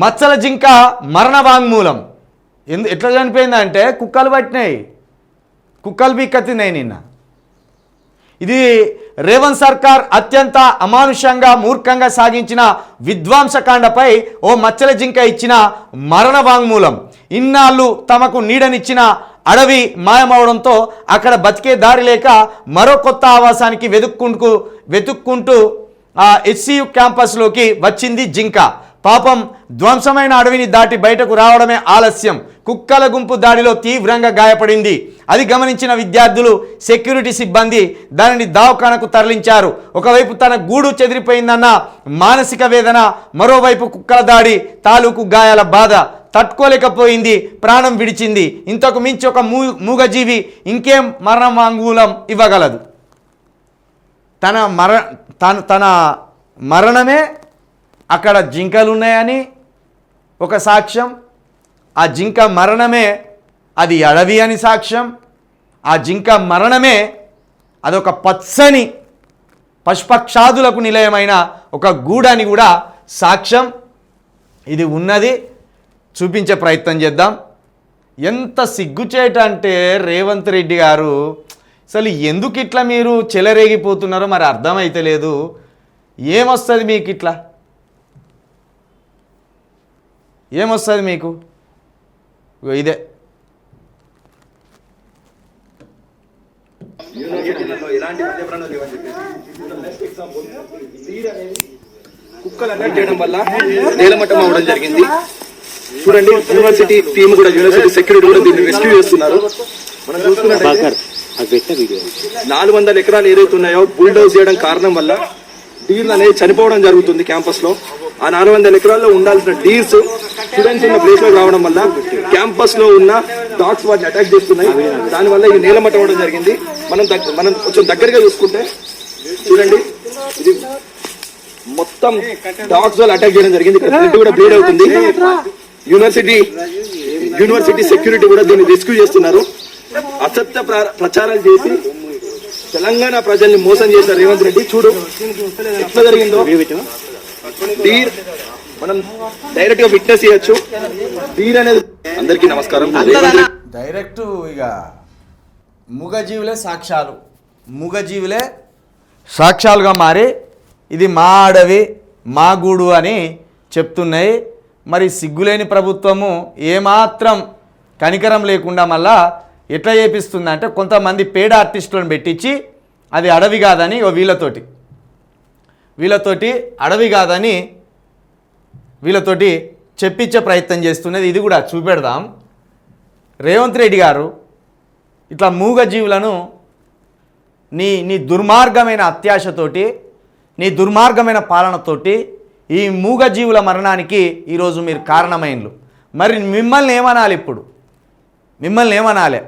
మచ్చల జింక మరణ వాంగ్మూలం. ఎందు ఎట్లా చనిపోయిందంటే కుక్కలు పట్టినాయి. కుక్కలు బీక్కతిన్నాయి నిన్న. ఇది రేవంత్ సర్కార్ అత్యంత అమానుషంగా మూర్ఖంగా సాగించిన విధ్వంసకాండపై ఓ మచ్చల జింక ఇచ్చిన మరణ వాంగ్మూలం. ఇన్నాళ్ళు తమకు నీడనిచ్చిన అడవి మాయమవడంతో అక్కడ బతికే దారి లేక మరో కొత్త ఆవాసానికి వెతుక్కుంటూ వెతుక్కుంటూ ఎస్సీయు క్యాంపస్లోకి వచ్చింది జింక. పాపం ధ్వంసమైన అడవిని దాటి బయటకు రావడమే ఆలస్యం. కుక్కల గుంపు దాడిలో తీవ్రంగా గాయపడింది. అది గమనించిన విద్యార్థులు సెక్యూరిటీ సిబ్బంది దానిని దావఖానకు తరలించారు. ఒకవైపు తన గూడు చెదిరిపోయిందన్న మానసిక వేదన మరోవైపు కుక్కల దాడి తాలూకు గాయాల బాధ తట్టుకోలేకపోయింది ప్రాణం విడిచింది. ఇంతకు మించి ఒక మూ మూగజీవి ఇంకేం మరణ వాంగ్మూలం ఇవ్వగలదు? తన మర తన తన మరణమే అక్కడ జింకలు ఉన్నాయని ఒక సాక్ష్యం. ఆ జింక మరణమే అది అడవి అని సాక్ష్యం. ఆ జింక మరణమే అదొక పచ్చని పశుపక్షాదులకు నిలయమైన ఒక గూడని కూడా సాక్ష్యం. ఇది ఉన్నది. చూపించే ప్రయత్నం చేద్దాం. ఎంత సిగ్గుచేట అంటే రేవంత్ రెడ్డి గారు అసలు ఎందుకు ఇట్లా మీరు చెలరేగిపోతున్నారో మరి అర్థమైతే లేదు ఏమొస్తుంది మీకు ఇట్లా ఏమొస్తుంది మీకు? ఇదే. కుక్కలు అటాక్ చేయడం వల్ల నేలమట్టం అవడం జరిగింది. చూడండి యూనివర్సిటీ టీం కూడా యూనివర్సిటీ సెక్యూరిటీ కూడా దీన్ని రెస్క్యూ చేస్తున్నారు. మనం చూసుకున్నట్టయితే నాలుగు వందల ఎకరాలు ఏదైతే ఉన్నాయో బుల్డోజ్ చేయడం కారణం వల్ల డీర్లు అనేది చనిపోవడం జరుగుతుంది క్యాంపస్లో ఆ నాలుగు వందల ఎకరాల్లో ఉండాల్సిన డీర్స్ స్టూడెంట్స్ ఉన్న ప్లేస్లో రావడం వల్ల క్యాంపస్లో ఉన్న డాగ్స్ వాటిని అటాక్ చేస్తున్నాయి. దానివల్ల ఈ నీలమట్టం అవడం జరిగింది. మనం మనం కొంచెం దగ్గరగా చూసుకుంటే చూడండి. ఇది మొత్తం డాగ్స్ వాళ్ళు అటాక్ చేయడం జరిగింది. ఇక్కడ బ్లడ్ కూడా బ్లీడ్ అవుతుంది. యూనివర్సిటీ యూనివర్సిటీ సెక్యూరిటీ కూడా దీన్ని రెస్క్యూ చేస్తున్నారు. అసత్య ప్ర- ప్రచారాలు చేసి తెలంగాణ ప్రజల్ని మోసం చేశారు రేవంత్ రెడ్డి. చూడు ఎట్లా జరిగిందో. డీర్ మనం డైరెక్ట్గా విట్నెస్ చేయొచ్చు. డీర్ అనేది అందరికీ నమస్కారం. డైరెక్ట్ ఇక మూగజీవులే సాక్ష్యాలు. మూగజీవులే సాక్ష్యాలుగా మారి ఇది మా అడవి మా గూడు అని చెప్తున్నాయి. మరి సిగ్గులేని ప్రభుత్వము ఏమాత్రం కనికరం లేకుండా మళ్ళా ఎట్లా చేపిస్తుందంటే కొంతమంది పేడ ఆర్టిస్టులను పెట్టించి అది అడవి కాదని ఓ వీళ్ళతోటి. వీళ్ళతోటి అడవి కాదని వీళ్ళతోటి చెప్పించే ప్రయత్నం చేస్తున్నది ఇది కూడా చూపెడదాం. రేవంత్ రెడ్డి గారు ఇట్లా మూగజీవులను నీ నీ దుర్మార్గమైన అత్యాశతోటి నీ దుర్మార్గమైన పాలనతోటి ఈ మూగజీవుల మరణానికి ఈరోజు మీరు కారణమైనలు మరి మిమ్మల్ని ఏమనాలి ఇప్పుడు? మిమ్మల్ని ఏమనాలి?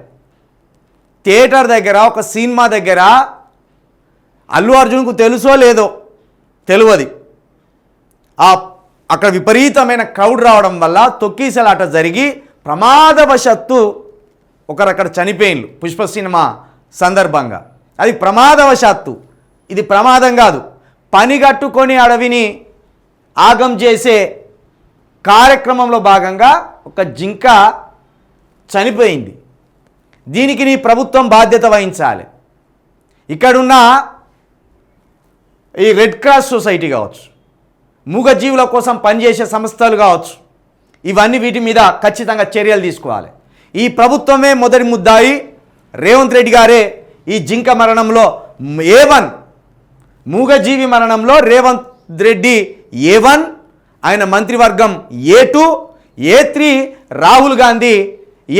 థియేటర్ దగ్గర ఒక సినిమా దగ్గర అల్లు అర్జున్కు తెలుసో లేదో? తెలియదు ఆ అక్కడ విపరీతమైన క్రౌడ్ రావడం వల్ల తొక్కీసలాట జరిగి ప్రమాదవశత్తు ఒకరక్కడ చనిపోయిండు పుష్ప సినిమా సందర్భంగా. అది ప్రమాదవశాత్తు. ఇది ప్రమాదం కాదు. పని కట్టుకొని అడవిని ఆగం చేసే కార్యక్రమంలో భాగంగా ఒక జింక చనిపోయింది. దీనికి నీ ప్రభుత్వం బాధ్యత వహించాలి. ఇక్కడున్న ఈ రెడ్ క్రాస్ సొసైటీ కావచ్చు మూగజీవుల కోసం పనిచేసే సంస్థలు కావచ్చు ఇవన్నీ వీటి మీద ఖచ్చితంగా చర్యలు తీసుకోవాలి. ఈ ప్రభుత్వమే మొదటి ముద్దాయి. రేవంత్ రెడ్డి గారే ఈ జింక మరణంలో ఏ వన్ మూగజీవి మరణంలో రేవంత్ రెడ్డి ఏ వన్ ఆయన మంత్రివర్గం A two A three Rahul Gandhi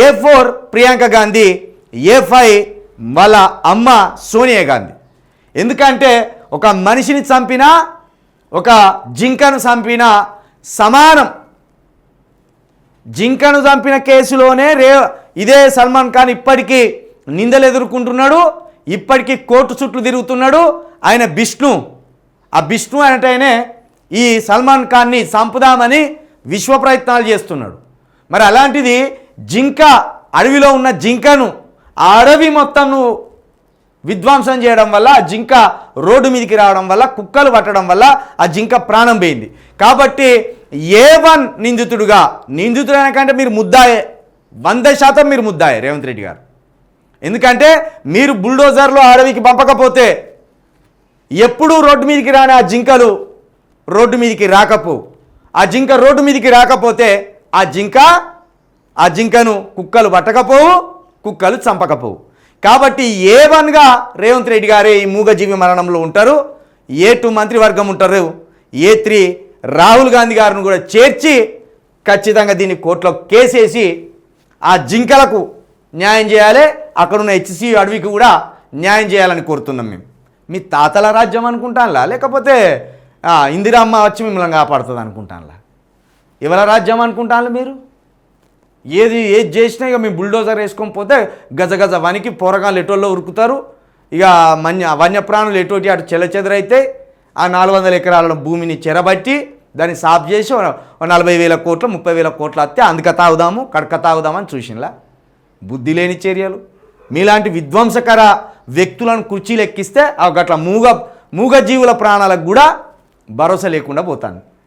A four Priyanka Gandhi A five వాళ్ళ అమ్మ సోనియా గాంధీ. ఎందుకంటే ఒక మనిషిని చంపినా ఒక జింకను చంపినా సమానం. జింకను చంపిన కేసులోనే రే ఇదే సల్మాన్ ఖాన్ ఇప్పటికీ నిందలు ఎదుర్కొంటున్నాడు ఇప్పటికీ కోర్టు చుట్టూ తిరుగుతున్నాడు. ఆయన బిష్ణు. ఆ బిష్ణు అనేటైనే ఈ సల్మాన్ ఖాన్ని చంపుదామని విశ్వ ప్రయత్నాలు చేస్తున్నాడు. మరి అలాంటిది జింక అడవిలో ఉన్న జింకను ఆ అడవి మొత్తం నువ్వు విధ్వంసం చేయడం వల్ల ఆ జింక రోడ్డు మీదకి రావడం వల్ల కుక్కలు పట్టడం వల్ల ఆ జింక ప్రాణం పోయింది. కాబట్టి ఏ వన్ నిందితుడుగా నిందితుడు కంటే మీరు ముద్దాయే వంద శాతం మీరు ముద్దాయే రేవంత్ రెడ్డి గారు. ఎందుకంటే మీరు బుల్డోజర్లో అడవికి పంపకపోతే ఎప్పుడూ రోడ్డు మీదకి రాని ఆ జింకలు రోడ్డు మీదకి రాకపోవు ఆ జింక రోడ్డు మీదకి రాకపోతే ఆ జింక ఆ జింకను కుక్కలు పట్టకపోవు కుక్కలు చంపకపోవు. కాబట్టి ఏ వన్గా రేవంత్ రెడ్డి గారే ఈ మూగజీవి మరణంలో ఉంటారు. ఏ టూ మంత్రివర్గం ఉంటారు. ఏ త్రీ రాహుల్ గాంధీ గారిని కూడా చేర్చి ఖచ్చితంగా దీన్ని కోర్టులో కేసేసి ఆ జింకలకు న్యాయం చేయాలి. అక్కడున్న హెచ్సి అడవికి కూడా న్యాయం చేయాలని కోరుతున్నాం మేము. మీ తాతల రాజ్యం అనుకుంటానులా? లేకపోతే ఇందిరామ్మ ఇందిరమ్మ వచ్చి మిమ్మల్ని కాపాడుతుంది అనుకుంటానులా? ఎవరి రాజ్యం అనుకుంటాను మీరు? ఏది ఏది చేసినా ఇక మేము బుల్డోజర్ వేసుకొని పోతే గజ గజ వనికి పోరగాళ్ళు ఎటోల్లో ఉరుకుతారు. ఇక మన్య వన్యప్రాణులు ఎటోటి అటు చెలచెదరైతే ఆ నాలుగు వందల ఎకరాల భూమిని చెరబట్టి దాన్ని సాఫ్ చేసి నలభై వేల కోట్లు ముప్పై వేల కోట్లు వస్తే అందుక తాగుదాము కడక తాగుదామని చూసినలా బుద్ధి లేని చర్యలు. మీలాంటి విధ్వంసకర వ్యక్తులను కుర్చీలు ఎక్కిస్తే ఆ గట్ల మూగ మూగ జీవుల ప్రాణాలకు కూడా భరోసా లేకుండా పోతాను